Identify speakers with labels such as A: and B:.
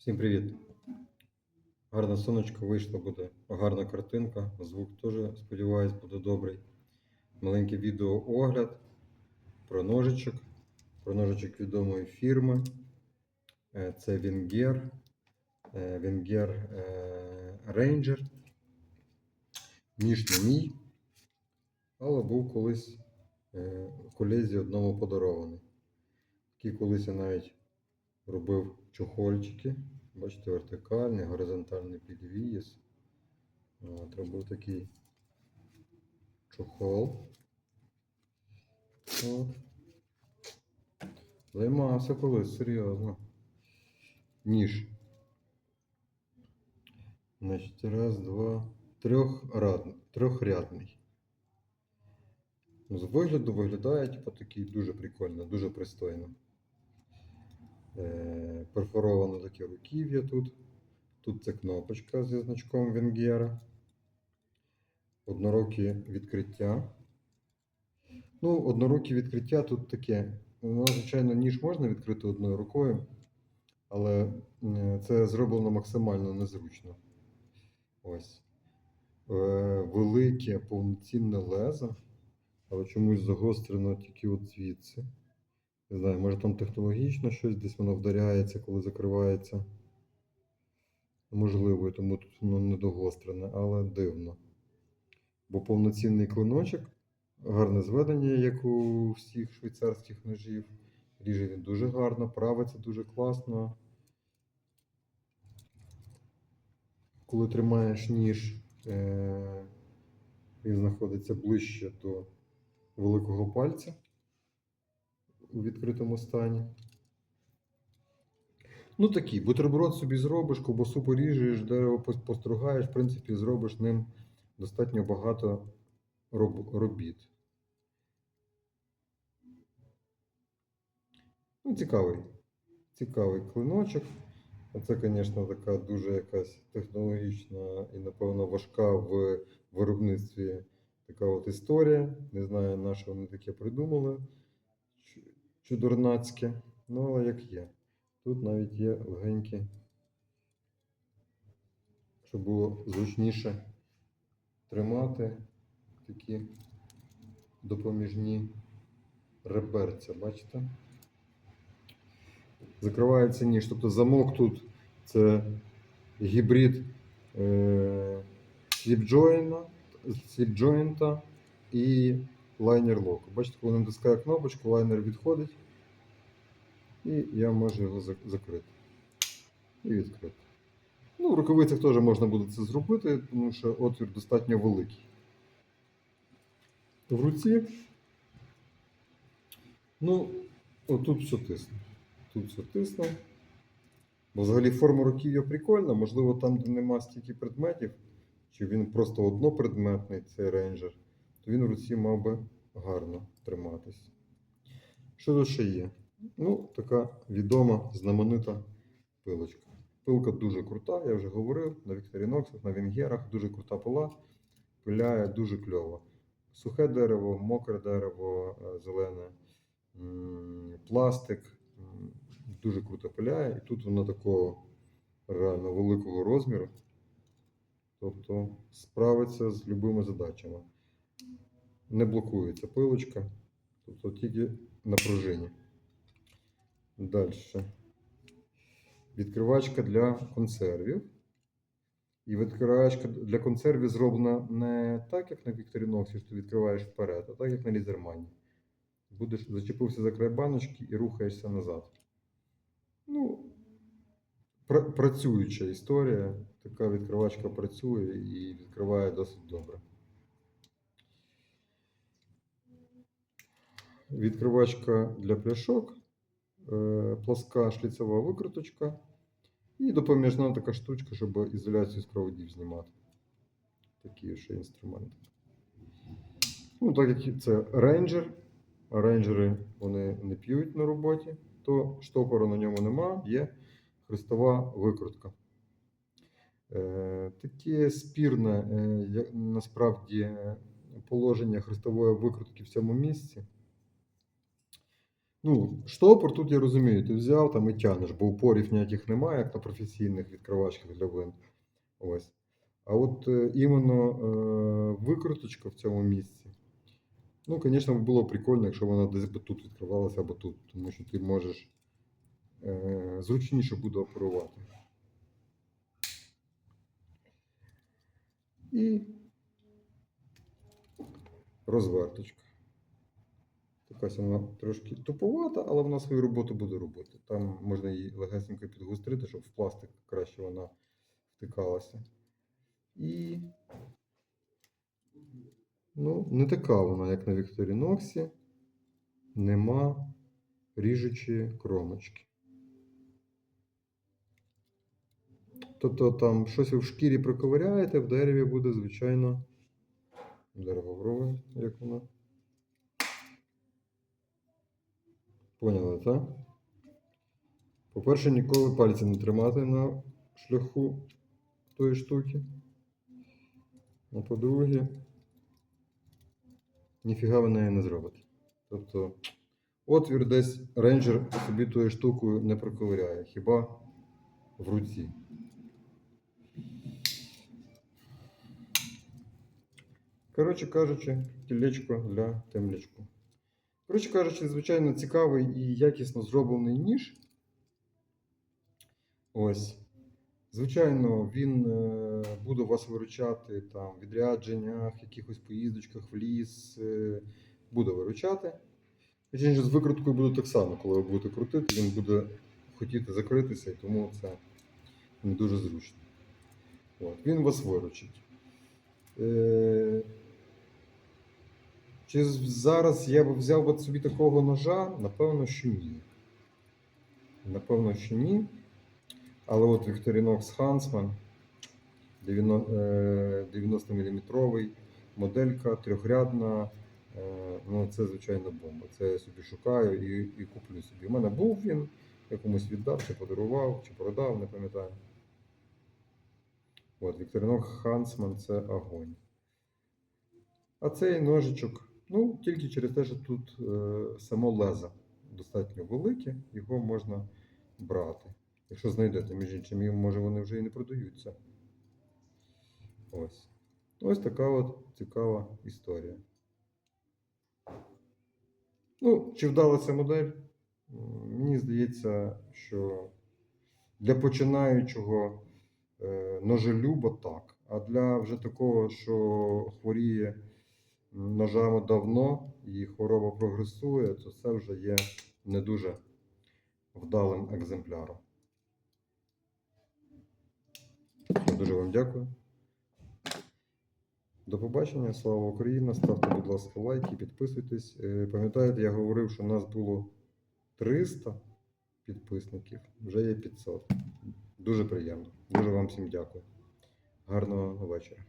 A: Всім привіт! Гарне сонечко вийшло, буде гарна картинка. Звук теж, сподіваюсь, буде добрий. Маленький відеоогляд про ножичок. Про ножичок відомої фірми. Е, Це Венгер. е, Венгер е, Ніж не мій, але був колись е, колезі одному подарований. Такий колись я навіть робив чохольчики. Бачите, вертикальний, горизонтальний підвіс. От, робив такий чохол. От. Займався колись, серйозно. Ніж. Значить, раз, два, трьохрядний. Ну, З вигляду виглядає, типу, такий дуже прикольно, дуже пристойно. Е, перфороване таке руків'я тут. Тут це кнопочка зі значком Венгера. Однорукі відкриття. Ну, однорукі відкриття тут таке. Ну, звичайно, ніж можна відкрити одною рукою, але е, це зроблено максимально незручно. Ось. Е, велике повноцінне лезо, але чомусь загострено тільки от звідси. Не знаю, може там технологічно щось, десь воно вдаряється, коли закривається. Можливо, і тому тут воно недогострене, але дивно. Бо повноцінний клиночок, гарне зведення, як у всіх швейцарських ножів. Ріже він дуже гарно, правиться дуже класно. Коли тримаєш ніж, е- він знаходиться ближче до великого пальця у відкритому стані. Ну такий, бутерброд собі зробиш, ковбасу поріжеш, дерево постругаєш, в принципі, зробиш ним достатньо багато роб- робіт. Ну, цікавий. Цікавий клиночок. Це, звісно, така дуже якась технологічна і, напевно, важка в виробництві така от історія. Не знаю, на що вони таке придумали. Чу- Чудернацьке. Ну, але як є. Тут навіть є легенькі, щоб було зручніше тримати такі допоміжні реберця, бачите? Закривається ніж. Тобто замок тут це гібрид е, сліпджойнта і лайнер локу. Бачите, коли натискаю кнопочку, лайнер відходить. І я можу його закрити. І відкрити. Ну, в рукавицях теж можна буде це зробити, тому що отвір достатньо великий. В руці. Ну, отут все тисне. Тут все тисне. Бо взагалі форма руків'я прикольна, можливо, там, де нема стільки предметів, чи він просто однопредметний, цей рейнджер, то він в руці мав би гарно триматись. Що тут ще є? Ну, така відома, знаменита пилочка. Пилка дуже крута, я вже говорив, на Вікторіноксах, на Венгерах, дуже крута пила, пиляє дуже кльово. Сухе дерево, мокре дерево, е, зелене, пластик. Дуже круто пиляє. І тут вона такого реально великого розміру. Тобто справиться з любими задачами. Не блокується пилочка, тобто тільки на. Далі. Відкривачка для консервів. І відкривачка для консервів зроблена не так, як на Вікторіноксі, що ти відкриваєш вперед, а так, як на лізермані. Будеш зачепився за край баночки і рухаєшся назад. Ну, пра- працююча історія. Така відкривачка працює і відкриває досить добре. Відкривачка для пляшок, е, пласка шліцева викруточка і допоміжна така штучка, щоб ізоляцію з проводів знімати. Такі ще інструменти. Ну, так як це рейнджер, а рейнджери вони не п'ють на роботі, то штопору на ньому нема, є хрестова викрутка. Е, таке спірне е, насправді положення хрестової викрутки в цьому місці. Ну, штопор тут я розумію, ти взяв там і тянеш, бо упорів ніяких немає, як на професійних відкривачках для вин. Ось. А от е, іменно е, викруточка в цьому місці. Ну, звісно, було прикольно, якщо вона десь би тут відкривалася або тут, тому що ти можеш е, зручніше буде оперувати. І розверточка. Якась вона трошки туповата, але вона свою роботу буде робити. Там можна її легесенько підгострити, щоб в пластик краще вона втикалася. І ну, не така вона, як на Вікторіноксі. Нема ріжучої кромочки. Тобто там щось в шкірі проковиряєте, в дереві буде, звичайно, дерево як воно. Поняли, так? По-перше, ніколи пальці не тримати на шляху тої штуки. А по-друге, ніфіга ви неї не зробите. Тобто, отвір десь рейнджер собі тою штукою не проковиряє, хіба в руці. Коротше кажучи, тілечко для темлячку. Коротше кажучи, звичайно цікавий і якісно зроблений ніж. Ось. Звичайно, він е, буде вас виручати там, в відрядженнях, якихось поїздочках в ліс, е, буде виручати. З викруткою буде так само, коли ви будете крутити, він буде хотіти закритися, і тому це не дуже зручно. От. Він вас виручить. Чи зараз я б взяв би собі такого ножа? Напевно, що ні. Напевно, що ні. Але от Victorinox Huntsman 90 мм моделька трьохрядна. е, Ну, це звичайно бомба. Це я собі шукаю і, і куплю собі. У мене був він, я комусь віддав, чи подарував, чи продав, не пам'ятаю. От, Victorinox Huntsman це огонь. А цей ножичок, ну, тільки через те, що тут е, само лезо достатньо велике, його можна брати. Якщо знайдете, між іншим, може вони вже і не продаються. Ось. Ось така от цікава історія. Ну, чи вдалася модель? Мені здається, що для починаючого е, ножелюба так. А для вже такого, що хворіє ножами давно і хвороба прогресує, то це вже є не дуже вдалим екземпляром. Дуже вам дякую. До побачення, слава Україні! Ставте, будь ласка, лайки, підписуйтесь. Е, Пам'ятаєте, я говорив, що нас було 300 підписників, вже є 500. Дуже приємно. Дуже вам всім дякую. Гарного вечора.